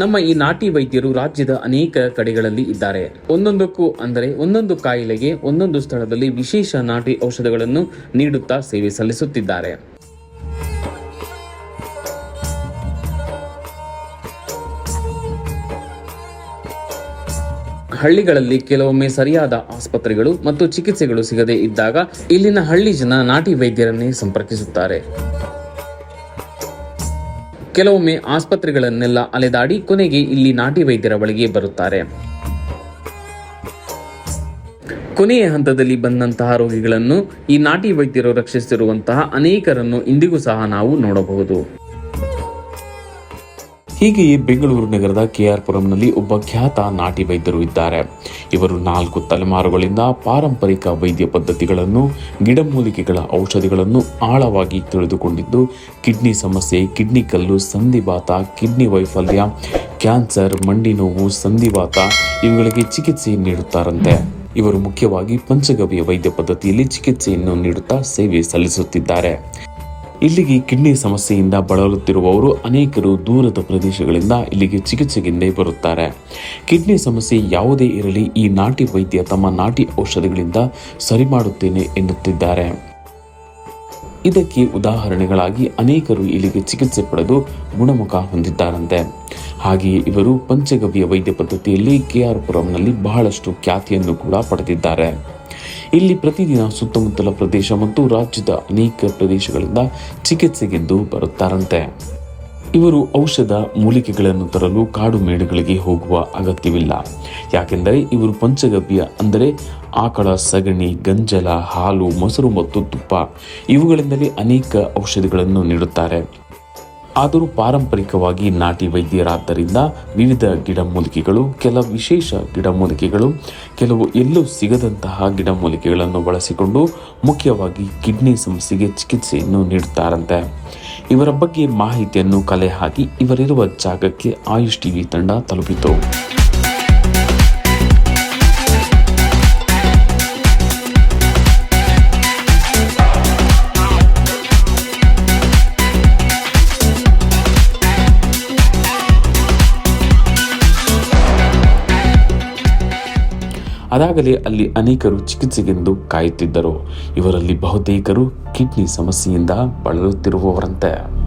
ನಮ್ಮ ಈ ನಾಟಿ ವೈದ್ಯರು ರಾಜ್ಯದ ಅನೇಕ ಕಡೆಗಳಲ್ಲಿ ಇದ್ದಾರೆ. ಒಂದೊಂದಕ್ಕೂ ಅಂದರೆ ಒಂದೊಂದು ಕಾಯಿಲೆಗೆ ಒಂದೊಂದು ಸ್ಥಳದಲ್ಲಿ ವಿಶೇಷ ನಾಟಿ ಔಷಧಗಳನ್ನು ನೀಡುತ್ತಾ ಸೇವೆ ಸಲ್ಲಿಸುತ್ತಿದ್ದಾರೆ. ಹಳ್ಳಿಗಳಲ್ಲಿ ಕೆಲವೊಮ್ಮೆ ಸರಿಯಾದ ಆಸ್ಪತ್ರೆಗಳು ಮತ್ತು ಚಿಕಿತ್ಸೆಗಳು ಸಿಗದೇ ಇದ್ದಾಗ ಇಲ್ಲಿನ ಹಳ್ಳಿ ಜನ ನಾಟಿ ವೈದ್ಯರನ್ನೇ ಸಂಪರ್ಕಿಸುತ್ತಾರೆ. ಕೆಲವೊಮ್ಮೆ ಆಸ್ಪತ್ರೆಗಳನ್ನೆಲ್ಲ ಅಲೆದಾಡಿ ಕೊನೆಗೆ ಇಲ್ಲಿ ನಾಟಿ ವೈದ್ಯರ ಬಳಿಗೆ ಬರುತ್ತಾರೆ. ಕೊನೆಯ ಹಂತದಲ್ಲಿ ಬಂದಂತಹ ರೋಗಿಗಳನ್ನು ಈ ನಾಟಿ ವೈದ್ಯರು ರಕ್ಷಿಸಿರುವಂತಹ ಅನೇಕರನ್ನು ಇಂದಿಗೂ ಸಹ ನಾವು ನೋಡಬಹುದು. ಹೀಗೆಯೇ ಬೆಂಗಳೂರು ನಗರದ ಕೆಆರ್ ಪುರಂನಲ್ಲಿ ಒಬ್ಬ ಖ್ಯಾತ ನಾಟಿ ವೈದ್ಯರು ಇದ್ದಾರೆ. ಇವರು ನಾಲ್ಕು ತಲೆಮಾರುಗಳಿಂದ ಪಾರಂಪರಿಕ ವೈದ್ಯ ಪದ್ಧತಿಗಳನ್ನು, ಗಿಡಮೂಲಿಕೆಗಳ ಔಷಧಿಗಳನ್ನು ಆಳವಾಗಿ ತಿಳಿದುಕೊಂಡಿದ್ದು, ಕಿಡ್ನಿ ಸಮಸ್ಯೆ, ಕಿಡ್ನಿ ಕಲ್ಲು, ಸಂಧಿವಾತ, ಕಿಡ್ನಿ ವೈಫಲ್ಯ, ಕ್ಯಾನ್ಸರ್, ಮಂಡಿ ನೋವು, ಸಂಧಿವಾತ ಇವುಗಳಿಗೆ ಚಿಕಿತ್ಸೆ ನೀಡುತ್ತಾರಂತೆ. ಇವರು ಮುಖ್ಯವಾಗಿ ಪಂಚಗವ್ಯ ವೈದ್ಯ ಪದ್ಧತಿಯಲ್ಲಿ ಚಿಕಿತ್ಸೆಯನ್ನು ನೀಡುತ್ತಾ ಸೇವೆ ಸಲ್ಲಿಸುತ್ತಿದ್ದಾರೆ. ಇಲ್ಲಿಗೆ ಕಿಡ್ನಿ ಸಮಸ್ಯೆಯಿಂದ ಬಳಲುತ್ತಿರುವವರು ಅನೇಕರು ದೂರದ ಪ್ರದೇಶಗಳಿಂದ ಇಲ್ಲಿಗೆ ಚಿಕಿತ್ಸೆಗೆಂದೇ ಬರುತ್ತಾರೆ ಕಿಡ್ನಿ ಸಮಸ್ಯೆ ಯಾವುದೇ ಇರಲಿ, ಈ ನಾಟಿ ವೈದ್ಯ ತಮ್ಮ ನಾಟಿ ಔಷಧಿಗಳಿಂದ ಸರಿ ಮಾಡುತ್ತೇನೆ ಎನ್ನುತ್ತಿದ್ದಾರೆ. ಇದಕ್ಕೆ ಉದಾಹರಣೆಗಳಾಗಿ ಅನೇಕರು ಇಲ್ಲಿಗೆ ಚಿಕಿತ್ಸೆ ಪಡೆದು ಗುಣಮುಖ ಹೊಂದಿದ್ದಾರಂತೆ. ಹಾಗೆಯೇ ಇವರು ಪಂಚಗವ್ಯ ವೈದ್ಯ ಪದ್ಧತಿಯಲ್ಲಿ ಕೆಆರ್ ಪುರಂನಲ್ಲಿ ಬಹಳಷ್ಟು ಖ್ಯಾತಿಯನ್ನು ಕೂಡ ಪಡೆದಿದ್ದಾರೆ. ಇಲ್ಲಿ ಪ್ರತಿದಿನ ಸುತ್ತಮುತ್ತಲ ಪ್ರದೇಶ ಮತ್ತು ರಾಜ್ಯದ ಅನೇಕ ಪ್ರದೇಶಗಳಿಂದ ಚಿಕಿತ್ಸೆಗೆಂದು ಬರುತ್ತಾರಂತೆ. ಇವರು ಔಷಧ ಮೂಲಿಕೆಗಳನ್ನು ತರಲು ಕಾಡು ಮೇಡುಗಳಿಗೆ ಹೋಗುವ ಅಗತ್ಯವಿಲ್ಲ. ಯಾಕೆಂದರೆ ಇವರು ಪಂಚಗವ್ಯ ಅಂದರೆ ಆಕಳ, ಸಗಣಿ, ಗಂಜಲ, ಹಾಲು, ಮೊಸರು ಮತ್ತು ತುಪ್ಪ ಇವುಗಳಿಂದಲೇ ಅನೇಕ ಔಷಧಿಗಳನ್ನು ನೀಡುತ್ತಾರೆ. ಆದರೂ ಪಾರಂಪರಿಕವಾಗಿ ನಾಟಿ ವೈದ್ಯರಾದ್ದರಿಂದ ವಿವಿಧ ಗಿಡಮೂಲಿಕೆಗಳು, ಕೆಲ ವಿಶೇಷ ಗಿಡಮೂಲಿಕೆಗಳು, ಕೆಲವು ಎಲ್ಲೂ ಸಿಗದಂತಹ ಗಿಡಮೂಲಿಕೆಗಳನ್ನು ಬಳಸಿಕೊಂಡು ಮುಖ್ಯವಾಗಿ ಕಿಡ್ನಿ ಸಮಸ್ಯೆಗೆ ಚಿಕಿತ್ಸೆಯನ್ನು ನೀಡುತ್ತಾರಂತೆ. ಇವರ ಬಗ್ಗೆ ಮಾಹಿತಿಯನ್ನು ಕಲೆ ಹಾಕಿ ಇವರಿರುವ ಜಾಗಕ್ಕೆ ಆಯುಷ್ ಟಿವಿ ತಂಡ ತಲುಪಿತು. ಅದಾಗಲೇ ಅಲ್ಲಿ ಅನೇಕರು ಚಿಕಿತ್ಸೆಗೆಂದು ಕಾಯುತ್ತಿದ್ದರು. ಇವರಲ್ಲಿ ಬಹುತೇಕರು ಕಿಡ್ನಿ ಸಮಸ್ಯೆಯಿಂದ ಬಳಲುತ್ತಿರುವವರಂತೆ.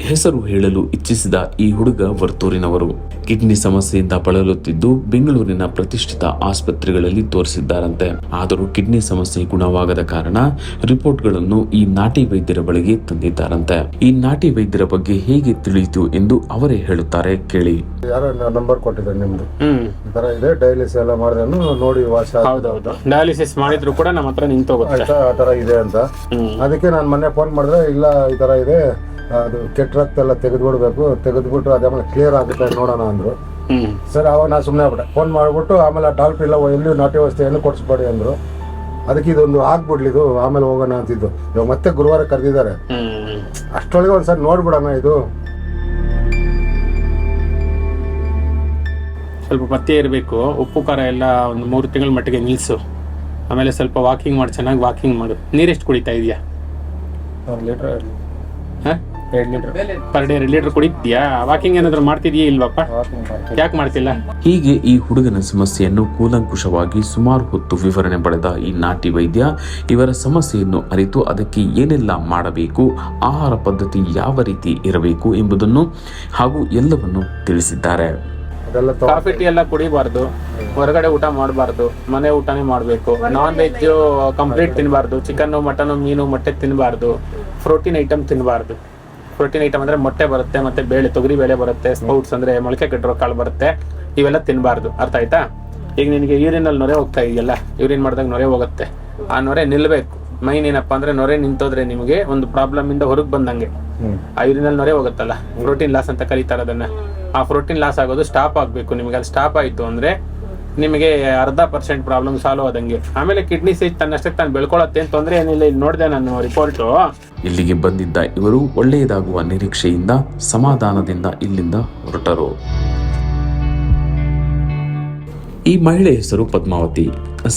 ಹೆಸರು ಹೇಳಲು ಇಚ್ಛಿಸಿದ ಈ ಹುಡುಗ ವರ್ತೂರಿನವರು. ಕಿಡ್ನಿ ಸಮಸ್ಯೆಯಿಂದ ಬಳಲುತ್ತಿದ್ದು ಬೆಂಗಳೂರಿನ ಪ್ರತಿಷ್ಠಿತ ಆಸ್ಪತ್ರೆಗಳಲ್ಲಿ ತೋರಿಸಿದ್ದಾರಂತೆ. ಆದರೂ ಕಿಡ್ನಿ ಸಮಸ್ಯೆ ಗುಣವಾಗದ ಕಾರಣ ರಿಪೋರ್ಟ್ಗಳನ್ನು ಈ ನಾಟಿ ವೈದ್ಯರ ಬಳಿಗೆ ತಂದಿದ್ದಾರಂತೆ. ಈ ನಾಟಿ ವೈದ್ಯರ ಬಗ್ಗೆ ಹೇಗೆ ತಿಳಿಯಿತು ಎಂದು ಅವರೇ ಹೇಳುತ್ತಾರೆ ಕೇಳಿ. ಯಾರೋ ನಂಬರ್ ಕೊಟ್ಟಿದ್ದಾರೆ ನಿಮ್ದು. ಹ್ಮ್. ಈ ತರ ಇದೆ ಡಯಾಲಿಸಿಸ್ ಎಲ್ಲ ಮಾಡಿದ್ರು ನೋಡಿ ವಾಶ ಹೌದೌದು ಡಯಾಲಿಸಿಸ್ ಮಾಡಿದ್ರು ಕೂಡ ನಮ್ಮ ಹತ್ರ ನಿಂತೋಗುತ್ತೆ. ಆ ತರ ಇದೆ ಅಂತ. ಅದಕ್ಕೆ ನಾನು ಮೊನ್ನೆ ಫೋನ್ ಮಾಡಿದ್ರೆ ಇಲ್ಲ ಈ ತರ ಇದೆ. ಅದು ಕೆಟ್ಟ ರಕ್ತ ಎಲ್ಲ ತೆಗೆದ್ಬಿಡ್ಬೇಕು ತೆಗೆದ್ಬಿಟ್ಟು ಅದಾದ್ಮೇಲೆ ಕ್ಲಿಯರ್ ಆಗುತ್ತೆ ನೋಡೋಣ ಅಂದ್ರು. ಸರ್ ಸರಿ ಅವಾಗ ನಾನು ಸುಮ್ಮನೆ ಆಗ್ಬಿಟ್ಟೆ. ಫೋನ್ ಮಾಡಿಬಿಟ್ಟು ಆಮೇಲೆ ಡಾಕ್ಟ್ರ್ ಇಲ್ಲ ಎಲ್ಲಿ ನಾಟಿ ವ್ಯವಸ್ಥೆಯನ್ನು ಕೊಡಿಸ್ಬೇಡಿ ಅಂದ್ರು. ಅದಕ್ಕೆ ಇದೊಂದು ಆಗ್ಬಿಡ್ಲಿ ಇದು ಆಮೇಲೆ ಹೋಗೋಣ ಅಂತಿದ್ದು ಇವಾಗ ಮತ್ತೆ ಗುರುವಾರ ಕರೆದಿದ್ದಾರೆ. ಹ್ಮ್. ಅಷ್ಟೊಳಗೆ ಒಂದ್ಸರಿ ನೋಡ್ಬಿಡೋಣ ಇದು. ಸ್ವಲ್ಪ ಪತ್ತೆ ಇರಬೇಕು. ಉಪ್ಪು ಖಾರ ಎಲ್ಲ ಒಂದು ಮೂರು ತಿಂಗಳ ಮಟ್ಟಿಗೆ ನಿಲ್ಸು. ಆಮೇಲೆ ಸ್ವಲ್ಪ ವಾಕಿಂಗ್ ಮಾಡಿ ಚೆನ್ನಾಗಿ ವಾಕಿಂಗ್ ಮಾಡು. ನೀರೆಷ್ಟು ಕುಡಿತಾ ಇದೆಯಾ? ಲೀಟ್ರ್ ಎರಡು ಲೀಟ್ರ್. ಪರ್ ಡೇ ಎರಡು ಲೀಟರ್ ಕುಡಿತೀಯಾ ವಾಕಿಂಗ್ ಏನಾದ್ರು ಮಾಡ್ತಿದ್ಯಾ ಇಲ್ವಪ್ಪ? ಯಾಕೆ ಮಾಡ್ತಿಲ್ಲ? ಹೀಗೆ ಈ ಹುಡುಗನ ಸಮಸ್ಯೆಯನ್ನು ಕೂಲಂಕುಷವಾಗಿ ಸುಮಾರು ಹೊತ್ತು ವಿವರಣೆ ಪಡೆದ ಈ ನಾಟಿ ವೈದ್ಯ ಇವರ ಸಮಸ್ಯೆಯನ್ನು ಅರಿತು ಅದಕ್ಕೆ ಏನೆಲ್ಲ ಮಾಡಬೇಕು ಆಹಾರ ಪದ್ಧತಿ ಯಾವ ರೀತಿ ಇರಬೇಕು ಎಂಬುದನ್ನು ಹಾಗೂ ಎಲ್ಲವನ್ನು ತಿಳಿಸಿದ್ದಾರೆ. ಕಾಫಿ ಟೀ ಎಲ್ಲ ಕುಡಿಬಾರ್ದು ಹೊರಗಡೆ ಊಟ ಮಾಡಬಾರ್ದು ಮನೆ ಊಟನೇ ಮಾಡಬೇಕು. ನಾನ್ ವೆಜ್ ಕಂಪ್ಲೀಟ್ ತಿನ್ನಬಾರ್ದು ಚಿಕನ್ ಮಟನ್ ಮೀನು ಮೊಟ್ಟೆ ತಿನ್ನಬಾರ್ದು ಪ್ರೋಟೀನ್ ಐಟಮ್ ತಿನ್ನಬಾರ್ದು ಪ್ರೋಟೀನ್ ಐಟಮ್ ಅಂದ್ರೆ ಮೊಟ್ಟೆ ಬರುತ್ತೆ ಮತ್ತೆ ಬೇಳೆ ತೊಗರಿ ಬೇಳೆ ಬರುತ್ತೆ ಸ್ಪೌಟ್ಸ್ ಅಂದ್ರೆ ಮೊಳಕೆ ಕಟ್ಟಿರೋ ಕಾಳು ಬರುತ್ತೆ ಇವೆಲ್ಲ ತಿನ್ನಬಾರ್ದು ಅರ್ಥ ಆಯ್ತಾ? ಈಗ ನಿನಗೆ ಯೂರಿನಲ್ಲಿ ನೊರೆ ಹೋಗ್ತಾ ಇದೆಯಲ್ಲ ಯೂರಿನ್ ಮಾಡಿದಾಗ ನೊರೆ ಹೋಗುತ್ತೆ. ಆ ನೊರೆ ನಿಲ್ಬೇಕು. ಮೈನ್ ಏನಪ್ಪಾ ಅಂದ್ರೆ ನೊರೆ ನಿಂತೋದ್ರೆ ನಿಮಗೆ ಒಂದು ಪ್ರಾಬ್ಲಮ್ ಇಂದ ಹೊರಗೆ ಬಂದಂಗೆ. ಆ ಯೂರಿನಲ್ಲಿ ನೊರೆ ಹೋಗುತ್ತಲ್ಲ ಪ್ರೋಟೀನ್ ಲಾಸ್ ಅಂತ ಕರೀತಾರೆ ಅದನ್ನ. ಆ ಪ್ರೋಟೀನ್ ಲಾಸ್ ಆಗೋದು ಸ್ಟಾಪ್ ಆಗಬೇಕು. ನಿಮಗೆ ಅಲ್ಲಿ ಸ್ಟಾಪ್ ಆಯಿತು ಅಂದ್ರೆ ನಿಮಗೆ ಅರ್ಧ ಪರ್ಸೆಂಟ್ ಪ್ರಾಬ್ಲಮ್ ಸಾಲ್ವ್ ಆದಂಗೆ. ಆಮೇಲೆ ಕಿಡ್ನಿ ಸೇಜ್ ತನ್ನಷ್ಟಕ್ಕೆ ತಾನು ಬೆಳ್ಕೊಳತ್ತೆ ಅಂತ ತೊಂದರೆ ಏನಿಲ್ಲ. ಇಲ್ಲಿ ನೋಡಿದೆ ನಾನು ರಿಪೋರ್ಟು ಇಲ್ಲಿಗೆ ಬಂದಿದ್ದ ಇವರು ಒಳ್ಳೆಯದಾಗುವ ನಿರೀಕ್ಷೆಯಿಂದ, ಸಮಾಧಾನದಿಂದ ಇಲ್ಲಿಂದ ಹೊರಟರು. ಈ ಮಹಿಳೆ ಹೆಸರು ಪದ್ಮಾವತಿ.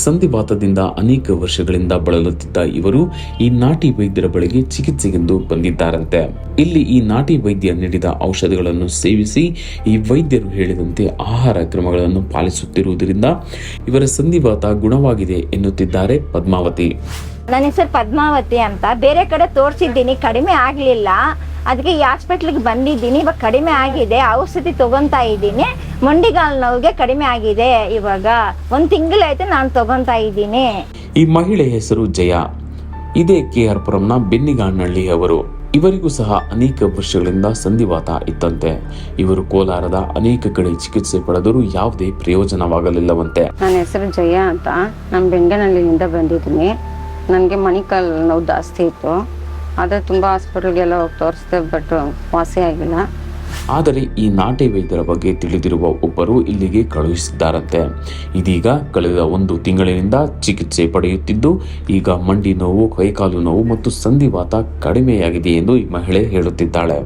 ಸಂಧಿವಾತದಿಂದ ಅನೇಕ ವರ್ಷಗಳಿಂದ ಬಳಲುತ್ತಿದ್ದ ಇವರು ಈ ನಾಟಿ ವೈದ್ಯರ ಬಳಿಗೆ ಚಿಕಿತ್ಸೆಗೆಂದು ಬಂದಿದ್ದಾರಂತೆ. ಇಲ್ಲಿ ಈ ನಾಟಿ ವೈದ್ಯ ನೀಡಿದ ಔಷಧಿಗಳನ್ನು ಸೇವಿಸಿ ಈ ವೈದ್ಯರು ಹೇಳಿದಂತೆ ಆಹಾರ ಕ್ರಮಗಳನ್ನು ಪಾಲಿಸುತ್ತಿರುವುದರಿಂದ ಇವರ ಸಂಧಿವಾತ ಗುಣವಾಗಿದೆ ಎನ್ನುತ್ತಿದ್ದಾರೆ ಪದ್ಮಾವತಿ. ನನ್ನ ಹೆಸರು ಪದ್ಮಾವತಿ ಅಂತ. ಬೇರೆ ಕಡೆ ತೋರಿಸಿದ್ದೀನಿ ಕಡಿಮೆ ಆಗಲಿಲ್ಲ. ಅದಕ್ಕೆ ಈ ಹಾಸ್ಪಿಟ್ಲಿಗೆ ಬಂದಿದ್ದೀನಿ. ಇವಾಗ ಕಡಿಮೆ ಆಗಿದೆ. ಔಷಧಿ ತೊಗೊತಾ ಇದ್ದೀನಿ. ಮೊಂಡಿಗಾಲ್ ನೋವಿಗೆ ಕಡಿಮೆ ಆಗಿದೆ. ಇವಾಗ ಒಂದು ತಿಂಗಳಾಯ್ತು ನಾನು ತೊಗೊತಾ ಇದ್ದೀನಿ. ಈ ಮಹಿಳೆ ಹೆಸರು ಜಯ. ಇದೇ ಕೆಆರ್ ಪುರಂನ ಬೆನ್ನಿಗಾನಹಳ್ಳಿ ಅವರು. ಇವರಿಗೂ ಸಹ ಅನೇಕ ವರ್ಷಗಳಿಂದ ಸಂಧಿವಾತ ಇತ್ತಂತೆ. ಇವರು ಕೋಲಾರದ ಅನೇಕ ಕಡೆ ಚಿಕಿತ್ಸೆ ಪಡೆದರೂ ಯಾವುದೇ ಪ್ರಯೋಜನವಾಗಲಿಲ್ಲವಂತೆ. ನನ್ನ ಹೆಸರು ಜಯ ಅಂತ. ನಮ್ಮ ಬೆಂಗನಹಳ್ಳಿಯಿಂದ ಬಂದಿದ್ದೀನಿ. ನನಗೆ ಮಣಿಕಾಲ್ ನೋವು ಜಾಸ್ತಿ ಇತ್ತು. ಆದರೆ ತುಂಬ ಹಾಸ್ಪಿಟಲ್ಗೆಲ್ಲ ಹೋಗಿ ತೋರಿಸಿದೆ ಬಟ್ ವಾಸಿ ಆಗಿಲ್ಲ. ಆದರೆ ಈ ನಾಟಿ ವೈದ್ಯರ ಬಗ್ಗೆ ತಿಳಿದಿರುವ ಒಬ್ಬರು ಇಲ್ಲಿಗೆ ಕಳುಹಿಸಿದ್ದಾರಂತೆ. ಇದೀಗ ಕಳೆದ ಒಂದು ತಿಂಗಳಿನಿಂದ ಚಿಕಿತ್ಸೆ ಪಡೆಯುತ್ತಿದ್ದು ಈಗ ಮಂಡಿ ನೋವು ಕೈಕಾಲು ನೋವು ಮತ್ತು ಸಂಧಿವಾತ ಕಡಿಮೆಯಾಗಿದೆ ಎಂದು ಈ ಮಹಿಳೆ ಹೇಳುತ್ತಿದ್ದಾಳೆ.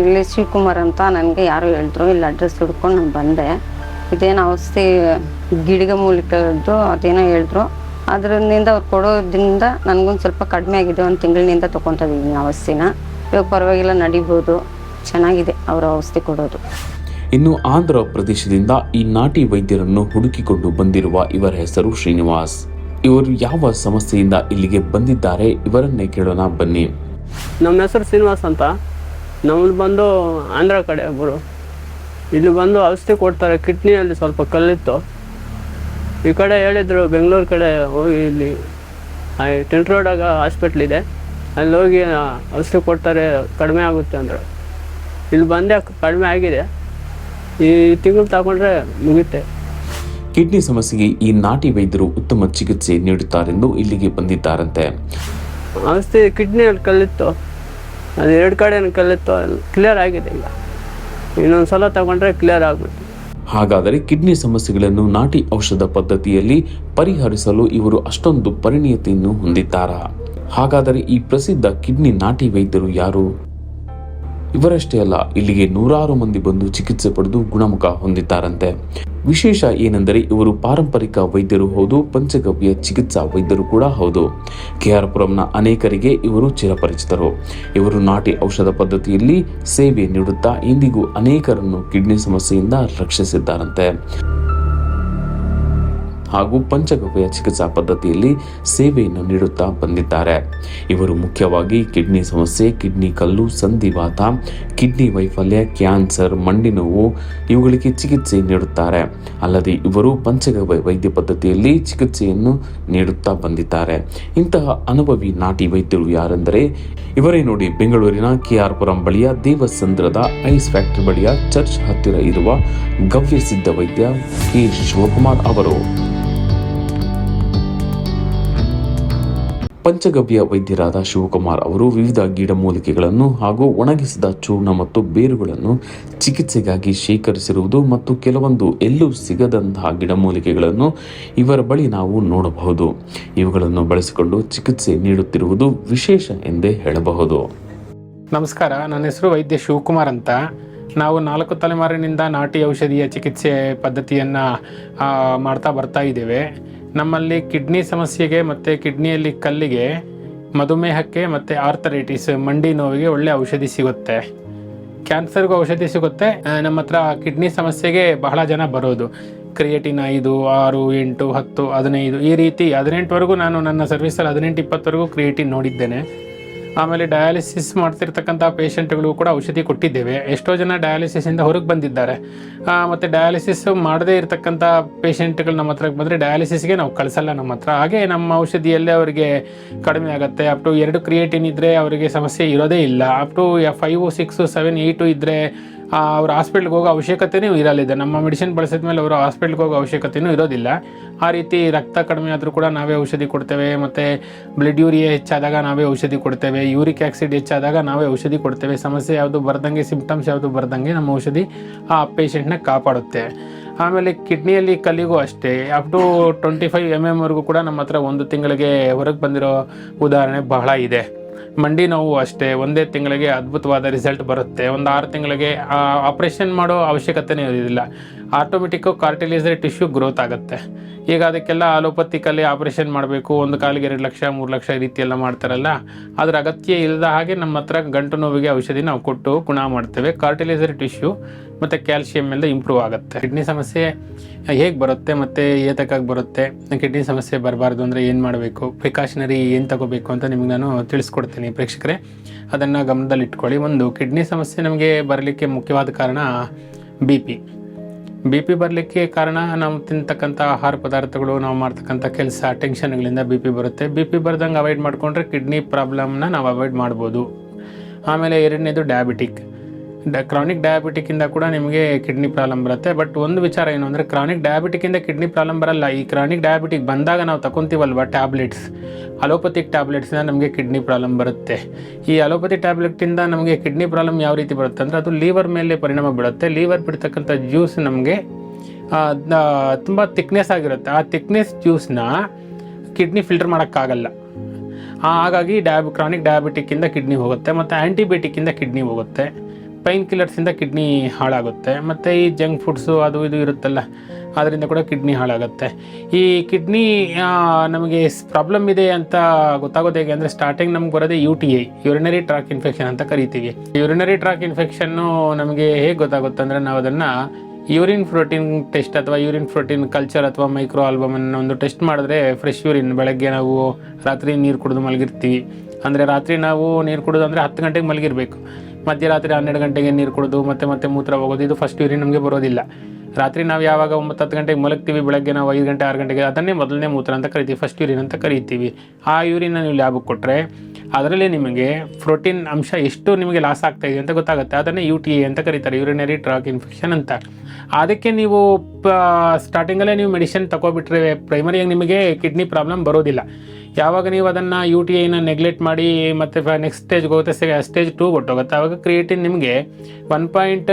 ಇಲ್ಲಿ ಶಿವಕುಮಾರ್ ಅಂತ ನನಗೆ ಯಾರು ಹೇಳಿದ್ರು ಇಲ್ಲಿ ಅಡ್ರೆಸ್ ಹುಡ್ಕೊಂಡು ನಾನು ಬಂದೆ. ಇದೇನು ಔಷಧಿ ಗಿಡಗ ಮೂಲಕ ಅದೇನೋ ಹೇಳಿದ್ರು. ಅದರಿಂದ ಅವ್ರು ಕೊಡೋದ್ರಿಂದ ನನಗೊಂದು ಸ್ವಲ್ಪ ಕಡಿಮೆ ಆಗಿದೆ ಒಂದು ತಿಂಗಳಿನಿಂದ ತೊಗೊತಾ ಇದ್ದೀನಿ ಔಷಧಿನ ಇವಾಗ ಪರವಾಗಿಲ್ಲ ನಡಿಬೋದು. ಚೆನ್ನಾಗಿದೆ ಅವರ ಔಷಧಿ ಕೊಡೋದು. ಇನ್ನು ಆಂಧ್ರ ಪ್ರದೇಶದಿಂದ ಈ ನಾಟಿ ವೈದ್ಯರನ್ನು ಹುಡುಕಿಕೊಂಡು ಬಂದಿರುವ ಇವರ ಹೆಸರು ಶ್ರೀನಿವಾಸ್. ಇವರು ಯಾವ ಸಮಸ್ಯೆಯಿಂದ ಇಲ್ಲಿಗೆ ಬಂದಿದ್ದಾರೆ ಇವರನ್ನೇ ಕೇಳೋಣ ಬನ್ನಿ. ನಮ್ಮ ಹೆಸರು ಶ್ರೀನಿವಾಸ್ ಅಂತ. ನಮ್ಮದು ಬಂದು ಆಂಧ್ರ ಕಡೆ ಒಬ್ಬರು ಇಲ್ಲಿ ಬಂದು ಔಷಧಿ ಕೊಡ್ತಾರೆ ಕಿಡ್ನಿಯಲ್ಲಿ ಸ್ವಲ್ಪ ಕಲ್ಲಿತ್ತು. ಈ ಕಡೆ ಹೇಳಿದ್ರು ಬೆಂಗಳೂರು ಕಡೆ ಹೋಗಿ ಇಲ್ಲಿ ಟೆಂಟ್ ರೋಡಾಗ ಹಾಸ್ಪಿಟ್ಲ್ ಇದೆ. ಅಲ್ಲಿ ಹೋಗಿ ಔಷಧಿ ಕೊಡ್ತಾರೆ ಕಡಿಮೆ ಆಗುತ್ತೆ ಅಂದರು. ಇಲ್ಲಿ ಬಂದೆ ಕಡಿಮೆ ಆಗಿದೆ. ಈ ತಿಂಗಳು ತಗೊಂಡ್ರೆ ಮುಗಿತೆ ಕಿಡ್ನಿ ಸಮಸ್ಯೆಗೆ ಈ ನಾಟಿ ವೈದ್ಯರು ಉತ್ತಮ ಚಿಕಿತ್ಸೆ ನೀಡುತ್ತಾರೆಂದು ಇಲ್ಲಿಗೆ ಬಂದಿದ್ದಾರಂತೆ. ಔಷಧಿ ಕಿಡ್ನಿಯಲ್ಲಿ ಕಲ್ಲಿತ್ತು. ಅದು ಎರಡು ಕಡೆ ಕಲ್ಲಿತ್ತು. ಕ್ಲಿಯರ್ ಆಗಿದೆ ಈಗ. ಇನ್ನೊಂದು ಸಲ ತಗೊಂಡ್ರೆ ಕ್ಲಿಯರ್ ಆಗ್ಬಿಟ್ಟು ಹಾಗಾದರೆ ಕಿಡ್ನಿ ಸಮಸ್ಯೆಗಳನ್ನು ನಾಟಿ ಔಷಧ ಪದ್ಧತಿಯಲ್ಲಿ ಪರಿಹರಿಸಲು ಇವರು ಅಷ್ಟೊಂದು ಪರಿಣಿತಿಯನ್ನು ಹೊಂದಿದ್ದಾರಾ? ಹಾಗಾದರೆ ಈ ಪ್ರಸಿದ್ಧ ಕಿಡ್ನಿ ನಾಟಿ ವೈದ್ಯರು ಯಾರು? ಇವರಷ್ಟೇ ಅಲ್ಲ, ಇಲ್ಲಿಗೆ ನೂರಾರು ಮಂದಿ ಬಂದು ಚಿಕಿತ್ಸೆ ಪಡೆದು ಗುಣಮುಖ ಹೊಂದಿದ್ದಾರಂತೆ. ವಿಶೇಷ ಏನೆಂದರೆ ಇವರು ಪಾರಂಪರಿಕ ವೈದ್ಯರು ಹೌದು, ಪಂಚಗವ್ಯ ಚಿಕಿತ್ಸಾ ವೈದ್ಯರು ಕೂಡ ಹೌದು. ಕೆಆರ್ಪುರಂನ ಅನೇಕರಿಗೆ ಇವರು ಚಿರಪರಿಚಿತರು. ಇವರು ನಾಟಿ ಔಷಧ ಪದ್ಧತಿಯಲ್ಲಿ ಸೇವೆ ನೀಡುತ್ತಾ ಇಂದಿಗೂ ಅನೇಕರನ್ನು ಕಿಡ್ನಿ ಸಮಸ್ಯೆಯಿಂದ ರಕ್ಷಿಸಿದ್ದಾರಂತೆ. ಹಾಗೂ ಪಂಚಗವ್ಯ ಚಿಕಿತ್ಸಾ ಪದ್ಧತಿಯಲ್ಲಿ ಸೇವೆಯನ್ನು ನೀಡುತ್ತಾ ಬಂದಿದ್ದಾರೆ. ಇವರು ಮುಖ್ಯವಾಗಿ ಕಿಡ್ನಿ ಸಮಸ್ಯೆ, ಕಿಡ್ನಿ ಕಲ್ಲು ಸಂಧಿವಾತ ಕಿಡ್ನಿ ವೈಫಲ್ಯ, ಕ್ಯಾನ್ಸರ್, ಮಂಡಿ ನೋವು ಇವುಗಳಿಗೆ ಚಿಕಿತ್ಸೆ ನೀಡುತ್ತಾರೆ. ಅಲ್ಲದೆ ಇವರು ಪಂಚಗವ್ಯ ವೈದ್ಯ ಪದ್ಧತಿಯಲ್ಲಿ ಚಿಕಿತ್ಸೆಯನ್ನು ನೀಡುತ್ತಾ ಬಂದಿದ್ದಾರೆ. ಇಂತಹ ಅನುಭವಿ ನಾಟಿ ವೈದ್ಯರು ಯಾರೆಂದರೆ ಇವರೇ ನೋಡಿ ಬೆಂಗಳೂರಿನ ಕೆಆರ್ ಪುರಂ ಬಳಿಯ ದೇವಸಂದ್ರದ ಐಸ್ ಫ್ಯಾಕ್ಟರಿ ಬಳಿಯ ಚರ್ಚ್ ಹತ್ತಿರ ಇರುವ ಗವ್ಯ ಸಿದ್ಧ ವೈದ್ಯ ಕೆ. ಶಿವಕುಮಾರ್ ಅವರು. ಪಂಚಗವ್ಯ ವೈದ್ಯರಾದ ಶಿವಕುಮಾರ್ ಅವರು ವಿವಿಧ ಗಿಡಮೂಲಿಕೆಗಳನ್ನು ಹಾಗೂ ಒಣಗಿಸಿದ ಚೂರ್ಣ ಮತ್ತು ಬೇರುಗಳನ್ನು ಚಿಕಿತ್ಸೆಗಾಗಿ ಶೇಖರಿಸಿರುವುದು ಮತ್ತು ಕೆಲವೊಂದು ಎಲ್ಲೂ ಸಿಗದಂತಹ ಗಿಡಮೂಲಿಕೆಗಳನ್ನು ಇವರ ಬಳಿ ನಾವು ನೋಡಬಹುದು. ಇವುಗಳನ್ನು ಬಳಸಿಕೊಂಡು ಚಿಕಿತ್ಸೆ ನೀಡುತ್ತಿರುವುದು ವಿಶೇಷ ಎಂದೇ ಹೇಳಬಹುದು. ನಮಸ್ಕಾರ, ನನ್ನ ಹೆಸರು ವೈದ್ಯ ಶಿವಕುಮಾರ್ ಅಂತ. ನಾವು ನಾಲ್ಕು ತಲೆಮಾರಿನಿಂದ ನಾಟಿ ಔಷಧಿಯ ಚಿಕಿತ್ಸೆ ಪದ್ಧತಿಯನ್ನು ಮಾಡ್ತಾ ಬರ್ತಾ ಇದ್ದೇವೆ. ನಮ್ಮಲ್ಲಿ ಕಿಡ್ನಿ ಸಮಸ್ಯೆಗೆ ಮತ್ತು ಕಿಡ್ನಿಯಲ್ಲಿ ಕಲ್ಲಿಗೆ, ಮಧುಮೇಹಕ್ಕೆ ಮತ್ತು ಆರ್ಥರೈಟಿಸ್, ಮಂಡಿ ನೋವಿಗೆ ಒಳ್ಳೆ ಔಷಧಿ ಸಿಗುತ್ತೆ. ಕ್ಯಾನ್ಸರ್ಗೂ ಔಷಧಿ ಸಿಗುತ್ತೆ. ನಮ್ಮ ಹತ್ರ ಕಿಡ್ನಿ ಸಮಸ್ಯೆಗೆ ಬಹಳ ಜನ ಬರೋದು. ಕ್ರಿಯೇಟಿನ್ ಐದು, ಆರು, ಎಂಟು, ಹತ್ತು, ಹದಿನೈದು ಈ ರೀತಿ ಹದಿನೆಂಟುವರೆಗೂ ನಾನು ನನ್ನ ಸರ್ವಿಸಲ್ಲಿ ಹದಿನೆಂಟು, ಇಪ್ಪತ್ತವರೆಗೂ ಕ್ರಿಯೇಟಿನ್ ನೋಡಿದ್ದೇನೆ. ಆಮೇಲೆ ಡಯಾಲಿಸಿಸ್ ಮಾಡ್ತಿರ್ತಕ್ಕಂಥ ಪೇಷಂಟ್ಗಳು ಕೂಡ ಔಷಧಿ ಕೊಟ್ಟಿದ್ದೇವೆ. ಎಷ್ಟೋ ಜನ ಡಯಾಲಿಸಿಸಿಂದ ಹೊರಗೆ ಬಂದಿದ್ದಾರೆ. ಮತ್ತು ಡಯಾಲಿಸಿಸ್ ಮಾಡದೇ ಇರತಕ್ಕಂಥ ಪೇಷಂಟ್ಗಳು ನಮ್ಮ ಹತ್ರ ಬಂದರೆ ಡಯಾಲಿಸಿಸ್ಗೆ ನಾವು ಕಳಿಸಲ್ಲ ನಮ್ಮ ಹತ್ರ. ಹಾಗೆ ನಮ್ಮ ಔಷಧಿಯಲ್ಲೇ ಅವರಿಗೆ ಕಡಿಮೆ ಆಗುತ್ತೆ. ಅಪ್ ಟು ಎರಡು ಕ್ರಿಯೇಟಿನ್ ಇದ್ದರೆ ಅವರಿಗೆ ಸಮಸ್ಯೆ ಇರೋದೇ ಇಲ್ಲ. Up to five six seven eight ಇದ್ದರೆ ಅವ್ರ ಹಾಸ್ಪಿಟ್ಲ್ಗೆ ಹೋಗೋ ಅವಶ್ಯಕತೆಯೂ ಇರಲಿದೆ ನಮ್ಮ ಮೆಡಿಸಿನ್ ಬಳಸಿದ ಮೇಲೆ ಅವರು ಹಾಸ್ಪಿಟ್ಲ್ಗೆ ಹೋಗೋ ಅವಶ್ಯಕತೆಯೂ ಇರೋದಿಲ್ಲ. ಆ ರೀತಿ ರಕ್ತ ಕಡಿಮೆ ಆದರೂ ಕೂಡ ನಾವೇ ಔಷಧಿ ಕೊಡ್ತೇವೆ. ಮತ್ತು ಬ್ಲಡ್ ಯೂರಿಯಾ ಹೆಚ್ಚಾದಾಗ ನಾವೇ ಔಷಧಿ ಕೊಡ್ತೇವೆ. ಯೂರಿಕ್ ಆಕ್ಸಿಡ್ ಹೆಚ್ಚಾದಾಗ ನಾವೇ ಔಷಧಿ ಕೊಡ್ತೇವೆ. ಸಮಸ್ಯೆ ಯಾವುದು ಬರ್ದಂಗೆ ಸಿಂಪ್ಟಮ್ಸ್ ಯಾವುದು ಬರ್ದಂಗೆ ನಮ್ಮ ಔಷಧಿ ಆ ಪೇಷೆಂಟ್ನ ಕಾಪಾಡುತ್ತೆ. ಆಮೇಲೆ ಕಿಡ್ನಿಯಲ್ಲಿ ಕಲ್ಲಿಗೂ ಅಷ್ಟೇ. Up to twenty five M ಎಮ್ವರೆಗೂ ಕೂಡ ನಮ್ಮ ಹತ್ರ ಒಂದು ತಿಂಗಳಿಗೆ ಹೊರಗೆ ಬಂದಿರೋ ಉದಾಹರಣೆ ಬಹಳ ಇದೆ. ಮಂಡಿ ನೋವು ಅಷ್ಟೇ, ಒಂದೇ ತಿಂಗಳಿಗೆ ಅದ್ಭುತವಾದ ರಿಸಲ್ಟ್ ಬರುತ್ತೆ. ಒಂದು ಆರು ತಿಂಗಳಿಗೆ ಆಪರೇಷನ್ ಮಾಡೋ ಅವಶ್ಯಕತೆನೇ ಇರೋದಿಲ್ಲ ಆಟೋಮೆಟಿಕ್ಕು ಕಾರ್ಟಿಲೈಸರಿ ಟಿಶ್ಯೂ ಗ್ರೋತ್ ಆಗುತ್ತೆ. ಈಗ ಅದಕ್ಕೆಲ್ಲ ಅಲೋಪತಿಕಲ್ಲಿ ಆಪರೇಷನ್ ಮಾಡಬೇಕು, ಒಂದು ಕಾಲಿಗೆ ಎರಡು ಲಕ್ಷ, ಮೂರು ಲಕ್ಷ ಈ ರೀತಿ ಮಾಡ್ತಾರಲ್ಲ, ಅದರ ಅಗತ್ಯ ಇಲ್ಲದ ಹಾಗೆ ನಮ್ಮ ಹತ್ರ ಗಂಟು ನೋವಿಗೆ ಔಷಧಿ ನಾವು ಕೊಟ್ಟು ಗುಣ ಮಾಡ್ತೇವೆ. ಕಾರ್ಟಿಲೈಸರಿ ಟಿಶ್ಯೂ ಮತ್ತು ಕ್ಯಾಲ್ಶಿಯಂ ಎಲ್ಲ ಇಂಪ್ರೂವ್ ಆಗುತ್ತೆ. ಕಿಡ್ನಿ ಸಮಸ್ಯೆ ಹೇಗೆ ಬರುತ್ತೆ ಮತ್ತು ಏತಕ್ಕಾಗಿ ಬರುತ್ತೆ? ಕಿಡ್ನಿ ಸಮಸ್ಯೆ ಬರಬಾರ್ದು ಅಂದರೆ ಏನು ಮಾಡಬೇಕು? ಪ್ರಿಕಾಷನರಿ ಏನು ತಗೋಬೇಕು ಅಂತ ನಿಮ್ಗೆ ನಾನು ತಿಳಿಸ್ಕೊಡ್ತೀನಿ ಪ್ರೇಕ್ಷಕರೇ. ಅದನ್ನು ಗಮನದಲ್ಲಿಟ್ಕೊಳ್ಳಿ. ಒಂದು ಕಿಡ್ನಿ ಸಮಸ್ಯೆ ನಮಗೆ ಬರಲಿಕ್ಕೆ ಮುಖ್ಯವಾದ ಕಾರಣ ಬಿ ಪಿ. ಬಿ ಪಿ ಬರಲಿಕ್ಕೆ ಕಾರಣ ನಾವು ತಿಂತಕ್ಕಂಥ ಆಹಾರ ಪದಾರ್ಥಗಳು, ನಾವು ಮಾಡ್ತಕ್ಕಂಥ ಕೆಲಸ ಟೆನ್ಷನ್ಗಳಿಂದ ಬಿ ಪಿ ಬರುತ್ತೆ. ಬಿ ಪಿ ಬರ್ದಂಗೆ ಅವಾಯ್ಡ್ ಮಾಡಿಕೊಂಡ್ರೆ ಕಿಡ್ನಿ ಪ್ರಾಬ್ಲಮ್ನ ನಾವು ಅವಾಯ್ಡ್ ಮಾಡ್ಬೋದು. ಆಮೇಲೆ ಎರಡನೇದು ಡಯಾಬಿಟಿಕ್ ಡ ಕ್ರಾನಿಕ್ ಡಯಾಬಿಟಿಕ್ಕಿಂದ ಕೂಡ ನಿಮಗೆ ಕಿಡ್ನಿ ಪ್ರಾಬ್ಲಮ್ ಬರುತ್ತೆ. ಬಟ್ ಒಂದು ವಿಚಾರ ಏನು ಅಂದರೆ ಕ್ರಾನಿಕ್ ಡಯಾಬಿಟಿಕ್ಕಿಂದ ಕಿಡ್ನಿ ಪ್ರಾಬ್ಲಮ್ ಬರಲ್ಲ. ಈ ಕ್ರಾನಿಕ್ ಡಯಾಬಿಟಿಕ್ ಬಂದಾಗ ನಾವು ತಗೊತೀವಲ್ವ ಟ್ಯಾಬ್ಲೆಟ್ಸ್ ಅಲೋಪತಿಕ್ ಟ್ಯಾಬ್ಲೆಟ್ಸಿಂದ ನಮಗೆ ಕಿಡ್ನಿ ಪ್ರಾಬ್ಲಮ್ ಬರುತ್ತೆ. ಈ ಅಲೋಪತಿ ಟ್ಯಾಬ್ಲೆಟಿಂದ ನಮಗೆ ಕಿಡ್ನಿ ಪ್ರಾಬ್ಲಮ್ ಯಾವ ರೀತಿ ಬರುತ್ತೆ ಅಂದರೆ ಅದು ಲೀವರ್ ಮೇಲೆ ಪರಿಣಾಮ ಬೀಳುತ್ತೆ. ಲೀವರ್ ಬಿಡ್ತಕ್ಕಂಥ ಜ್ಯೂಸ್ ನಮಗೆ ತುಂಬ ತಿಕ್ನೆಸ್ ಆಗಿರುತ್ತೆ. ಆ ತಿಕ್ನೆಸ್ ಜ್ಯೂಸ್ನ ಕಿಡ್ನಿ ಫಿಲ್ಟರ್ ಮಾಡೋಕ್ಕಾಗಲ್ಲ. ಹಾಗಾಗಿ ಡಯಾಬ್ ಕ್ರಾನಿಕ್ ಡಯಾಬಿಟಿಕ್ಕಿಂದ ಕಿಡ್ನಿ ಹೋಗುತ್ತೆ. ಮತ್ತು ಆ್ಯಂಟಿಬಯೋಟಿಕ್ಕಿಂದ ಕಿಡ್ನಿ ಹೋಗುತ್ತೆ. ಪೈನ್ ಕಿಲ್ಲರ್ಸಿಂದ ಕಿಡ್ನಿ ಹಾಳಾಗುತ್ತೆ. ಮತ್ತು ಈ ಜಂಕ್ ಫುಡ್ಸು ಅದು ಇದು ಇರುತ್ತಲ್ಲ, ಅದರಿಂದ ಕೂಡ ಕಿಡ್ನಿ ಹಾಳಾಗುತ್ತೆ. ಈ ಕಿಡ್ನಿ ನಮಗೆ ಪ್ರಾಬ್ಲಮ್ ಇದೆ ಅಂತ ಗೊತ್ತಾಗೋದು ಹೇಗೆ ಅಂದರೆ ಸ್ಟಾರ್ಟಿಂಗ್ ನಮ್ಗೆ ಬರೋದೇ U T I urinary tract infection ಅಂತ ಕರಿತೀವಿ. ಯೂರಿನರಿ ಟ್ರಾಕ್ ಇನ್ಫೆಕ್ಷನ್ನು ನಮಗೆ ಹೇಗೆ ಗೊತ್ತಾಗುತ್ತೆ ಅಂದರೆ ನಾವು ಅದನ್ನು ಯೂರಿನ್ ಪ್ರೋಟೀನ್ ಟೆಸ್ಟ್ ಅಥವಾ ಯೂರಿನ್ ಪ್ರೋಟೀನ್ ಕಲ್ಚರ್ ಅಥವಾ ಮೈಕ್ರೋ ಆಲ್ಬಮ್ ಅನ್ನು ಒಂದು ಟೆಸ್ಟ್ ಮಾಡಿದ್ರೆ ಫ್ರೆಶ್ ಯೂರಿನ್ ಬೆಳಗ್ಗೆ ನಾವು ರಾತ್ರಿ ನೀರು ಕುಡಿದು ಮಲಗಿರ್ತೀವಿ. ಅಂದರೆ ರಾತ್ರಿ ನಾವು ನೀರು ಕುಡಿದು ಅಂದರೆ ಹತ್ತು ಗಂಟೆಗೆ ಮಲಗಿರಬೇಕು. ಮಧ್ಯರಾತ್ರಿ ಹನ್ನೆರಡು ಗಂಟೆಗೆ ನೀರು ಕುಡಿದು ಮತ್ತೆ ಮತ್ತೆ ಮೂತ್ರ ಹೋಗೋದು, ಇದು ಫಸ್ಟ್ ಯೂರಿನ್ ನಮಗೆ ಬರೋದಿಲ್ಲ. ರಾತ್ರಿ ನಾವು ಯಾವಾಗ ಒಂಬತ್ತು ಹತ್ತು ಗಂಟೆಗೆ ಮಲಗ್ತೀವಿ, ಬೆಳಗ್ಗೆ ನಾವು ಐದು ಗಂಟೆ, ಆರು ಗಂಟೆಗೆ, ಅದನ್ನೇ ಮೊದಲನೇ ಮೂತ್ರ ಅಂತ ಕರಿತೀವಿ ಫಸ್ಟ್ ಯೂರಿನ್ ಅಂತ ಕರಿತೀವಿ. ಆ ಯೂರಿನ ನೀವು ಲ್ಯಾಬಿಗೆ ಕೊಟ್ಟರೆ ಅದರಲ್ಲಿ ನಿಮಗೆ ಪ್ರೋಟೀನ್ ಅಂಶ ಎಷ್ಟು ನಿಮಗೆ ಲಾಸ್ ಆಗ್ತಾ ಇದೆ ಅಂತ ಗೊತ್ತಾಗುತ್ತೆ. ಅದನ್ನೇ ಯು ಟಿ ಎ ಅಂತ ಕರೀತಾರೆ ಯೂರಿನರಿ ಟ್ರಾಕ್ ಇನ್ಫೆಕ್ಷನ್ ಅಂತ. ಅದಕ್ಕೆ ನೀವು ಸ್ಟಾರ್ಟಿಂಗಲ್ಲೇ ನೀವು ಮೆಡಿಸಿನ್ ತಗೊಬಿಟ್ರೆ ಪ್ರೈಮರಿಯಾಗಿ ನಿಮಗೆ ಕಿಡ್ನಿ ಪ್ರಾಬ್ಲಮ್ ಬರೋದಿಲ್ಲ. ಯಾವಾಗ ನೀವು ಅದನ್ನು ಯು ಟಿ ಐನ ನೆಗ್ಲೆಕ್ಟ್ ಮಾಡಿ ಮತ್ತು ನೆಕ್ಸ್ಟ್ ಸ್ಟೇಜ್ಗೆ ಹೋಗುತ್ತೆ ಸ್ಟೇಜ್ ಟೂ ಕೊಟ್ಟೋಗುತ್ತೆ. ಆವಾಗ ಕ್ರಿಯೇಟಿನ್ ನಿಮಗೆ one point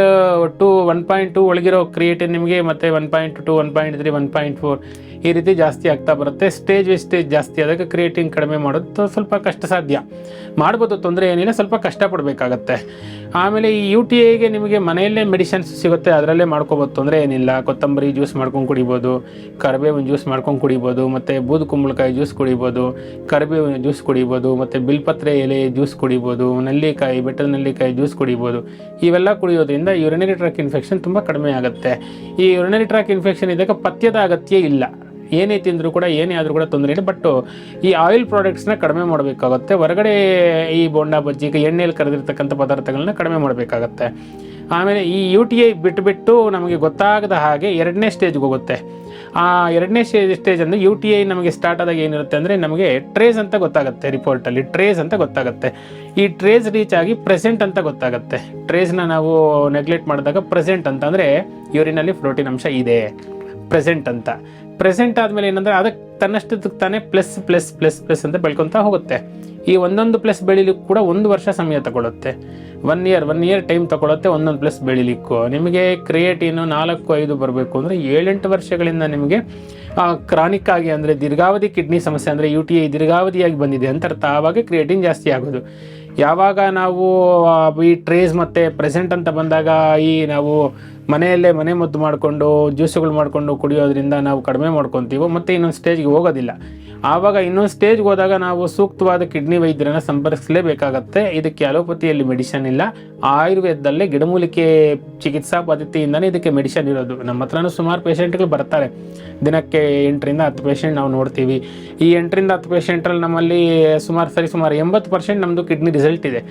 two one point two ಒಳಗಿರೋ ಕ್ರಿಯೇಟಿನ್ ನಿಮಗೆ ಮತ್ತು one point two one point three one point four ಈ ರೀತಿ ಜಾಸ್ತಿ ಆಗ್ತಾ ಬರುತ್ತೆ. ಸ್ಟೇಜ್ ವೇಸ್ಟೇಜ್ ಜಾಸ್ತಿ ಆದಾಗ ಕ್ರಿಯೇಟಿನ್ ಕಡಿಮೆ ಮಾಡೋದು ಸ್ವಲ್ಪ ಕಷ್ಟ ಸಾಧ್ಯ. ಮಾಡ್ಬೋದು, ತೊಂದರೆ ಏನಿಲ್ಲ, ಸ್ವಲ್ಪ ಕಷ್ಟಪಡಬೇಕಾಗತ್ತೆ ಆಮೇಲೆ ಈ ಯು ಟಿ ಐಗೆ ನಿಮಗೆ ಮನೆಯಲ್ಲೇ ಮೆಡಿಸಿನ್ಸ್ ಸಿಗುತ್ತೆ, ಅದರಲ್ಲೇ ಮಾಡ್ಕೋಬೋದು, ತೊಂದರೆ ಏನಿಲ್ಲ. ಕೊತ್ತಂಬರಿ ಜ್ಯೂಸ್ ಮಾಡ್ಕೊಂಡು ಕುಡಿಬೋದು, ಕರಿಬೇವಿನ ಜ್ಯೂಸ್ ಮಾಡ್ಕೊಂಡು ಕುಡಿಬೋದು, ಮತ್ತು ಬೂದು ಕುಂಬಳಕಾಯಿ ಜ್ಯೂಸ್ ಕುಡಿಬೋದು ಕರಿಬೇವಿನ ಜ್ಯೂಸ್ ಕುಡಿಬೋದು, ಮತ್ತು ಬಿಲ್ಪತ್ರೆ ಎಲೆ ಜ್ಯೂಸ್ ಕುಡಿಬೋದು, ನೆಲ್ಲಿಕಾಯಿ, ಬೆಟ್ಟದ ನೆಲ್ಲಿಕಾಯಿ ಜ್ಯೂಸ್ ಕುಡಿಬೋದು, ಇವೆಲ್ಲ ಕುಡಿಯೋದ್ರಿಂದ ಯುರಿನರಿ ಟ್ರ್ಯಾಕ್ ಇನ್ಫೆಕ್ಷನ್ ತುಂಬ ಕಡಿಮೆ ಆಗುತ್ತೆ. ಈ ಯುರಿನರಿ ಟ್ರ್ಯಾಕ್ ಇನ್ಫೆಕ್ಷನ್ ಇದಕ್ಕೆ ಪಥ್ಯದ ಅಗತ್ಯ ಇಲ್ಲ. ಏನೇ ತಿಂದರೂ ಕೂಡ, ಏನೇ ಆದರೂ ಕೂಡ ತೊಂದರೆ ಇಲ್ಲ. ಬಟ್ ಈ ಆಯಿಲ್ ಪ್ರಾಡಕ್ಟ್ಸ್ನ ಕಡಿಮೆ ಮಾಡಬೇಕಾಗುತ್ತೆ. ಹೊರಗಡೆ ಈ ಬೋಂಡ, ಬಜ್ಜಿ ಎಣ್ಣೆಯಲ್ಲಿ ಕರೆದಿರ್ತಕ್ಕಂಥ ಪದಾರ್ಥಗಳನ್ನ ಕಡಿಮೆ ಮಾಡಬೇಕಾಗತ್ತೆ. ಆಮೇಲೆ ಈ ಯು ಟಿ ಐ ಬಿಟ್ಟುಬಿಟ್ಟು ನಮಗೆ ಗೊತ್ತಾಗದ ಹಾಗೆ ಎರಡನೇ ಸ್ಟೇಜ್ಗೆ ಹೋಗುತ್ತೆ. ಆ ಎರಡನೇ ಸ್ಟೇಜ್ ಸ್ಟೇಜ್ ಅಂದರೆ ಯು ಟಿ ಐ ನಮಗೆ ಸ್ಟಾರ್ಟ್ ಆದಾಗ ಏನಿರುತ್ತೆ ಅಂದರೆ ನಮಗೆ ಟ್ರೇಸ್ ಅಂತ ಗೊತ್ತಾಗುತ್ತೆ ರಿಪೋರ್ಟಲ್ಲಿ ಟ್ರೇಸ್ ಅಂತ ಗೊತ್ತಾಗುತ್ತೆ. ಈ ಟ್ರೇಸ್ ರೀಚ್ ಆಗಿ ಪ್ರೆಸೆಂಟ್ ಅಂತ ಗೊತ್ತಾಗುತ್ತೆ. ಟ್ರೇಸ್ನ ನಾವು ನೆಗ್ಲೆಕ್ಟ್ ಮಾಡಿದಾಗ ಪ್ರೆಸೆಂಟ್ ಅಂತಂದರೆ ಯೂರಿನಲ್ಲಿ ಪ್ರೋಟೀನ್ ಅಂಶ ಇದೆ. ಪ್ರೆಸೆಂಟ್ ಅಂತ. ಪ್ರೆಸೆಂಟ್ ಆದಮೇಲೆ ಏನಂದರೆ ಅದಕ್ಕೆ ತನ್ನಷ್ಟಕ್ಕೆ ತಾನೇ ಪ್ಲಸ್ ಪ್ಲಸ್ ಪ್ಲಸ್ ಪ್ಲಸ್ ಅಂತ ಬೆಳ್ಕೊತಾ ಹೋಗುತ್ತೆ. ಈ ಒಂದೊಂದು ಪ್ಲಸ್ ಬೆಳಿಲಿಕ್ಕೆ ಕೂಡ ಒಂದು ವರ್ಷ ಸಮಯ ತಗೊಳುತ್ತೆ. One year one year time ತಗೊಳುತ್ತೆ ಒಂದೊಂದು ಪ್ಲಸ್ ಬೆಳಿಲಿಕ್ಕು. ನಿಮಗೆ ಕ್ರಿಯೇಟಿನ್ನು ನಾಲ್ಕು, ಐದು ಬರಬೇಕು ಅಂದರೆ ಏಳೆಂಟು ವರ್ಷಗಳಿಂದ ನಿಮಗೆ ಕ್ರಾನಿಕ್ ಆಗಿ ಅಂದರೆ ದೀರ್ಘಾವಧಿ ಕಿಡ್ನಿ ಸಮಸ್ಯೆ ಅಂದರೆ ಯು ಟಿ ಐ ದೀರ್ಘಾವಧಿಯಾಗಿ ಬಂದಿದೆ ಅಂತ ಅರ್ಥ. ಆವಾಗ ಕ್ರಿಯೇಟಿನ್ ಜಾಸ್ತಿ ಆಗೋದು. ಯಾವಾಗ ನಾವು ಈ ಟ್ರೇಸ್ ಮತ್ತು ಪ್ರೆಸೆಂಟ್ ಅಂತ ಬಂದಾಗ ಈ ನಾವು ಮನೆಯಲ್ಲೇ ಮನೆ ಮದ್ದು ಮಾಡಿಕೊಂಡು, ಜ್ಯೂಸುಗಳು ಮಾಡಿಕೊಂಡು ಕುಡಿಯೋದ್ರಿಂದ ನಾವು ಕಡಿಮೆ ಮಾಡ್ಕೊತೀವೋ, ಮತ್ತು ಇನ್ನೊಂದು ಸ್ಟೇಜ್ಗೆ ಹೋಗೋದಿಲ್ಲ. ಆವಾಗ ಇನ್ನೊಂದು ಸ್ಟೇಜ್ಗೆ ಹೋದಾಗ ನಾವು ಸೂಕ್ತವಾದ ಕಿಡ್ನಿ ವೈದ್ಯರನ್ನು ಸಂಪರ್ಕಿಸಲೇಬೇಕಾಗತ್ತೆ. ಇದಕ್ಕೆ ಅಲೋಪತಿಯಲ್ಲಿ ಮೆಡಿಷನ್ ಇಲ್ಲ. ಆಯುರ್ವೇದದಲ್ಲೇ ಗಿಡಮೂಲಿಕೆ ಚಿಕಿತ್ಸಾ ಪದ್ಧತಿಯಿಂದನೇ ಇದಕ್ಕೆ ಮೆಡಿಷನ್ ಇರೋದು. ನಮ್ಮ ಹತ್ರನೂ ಸುಮಾರು ಪೇಷಂಟ್ಗಳು ಬರ್ತಾರೆ. ದಿನಕ್ಕೆ ಎಂಟರಿಂದ ಹತ್ತು ಪೇಷೆಂಟ್ ನಾವು ನೋಡ್ತೀವಿ. ಈ ಎಂಟರಿಂದ ಹತ್ತು ಪೇಷಂಟ್ರಲ್ಲಿ ನಮ್ಮಲ್ಲಿ ಸುಮಾರು ಸರಿ ಸುಮಾರು ಎಂಬತ್ತು ಪರ್ಸೆಂಟ್ ನಮ್ಮದು ಕಿಡ್ನಿ ರಿಸಲ್ಟ್ ಇದೆ.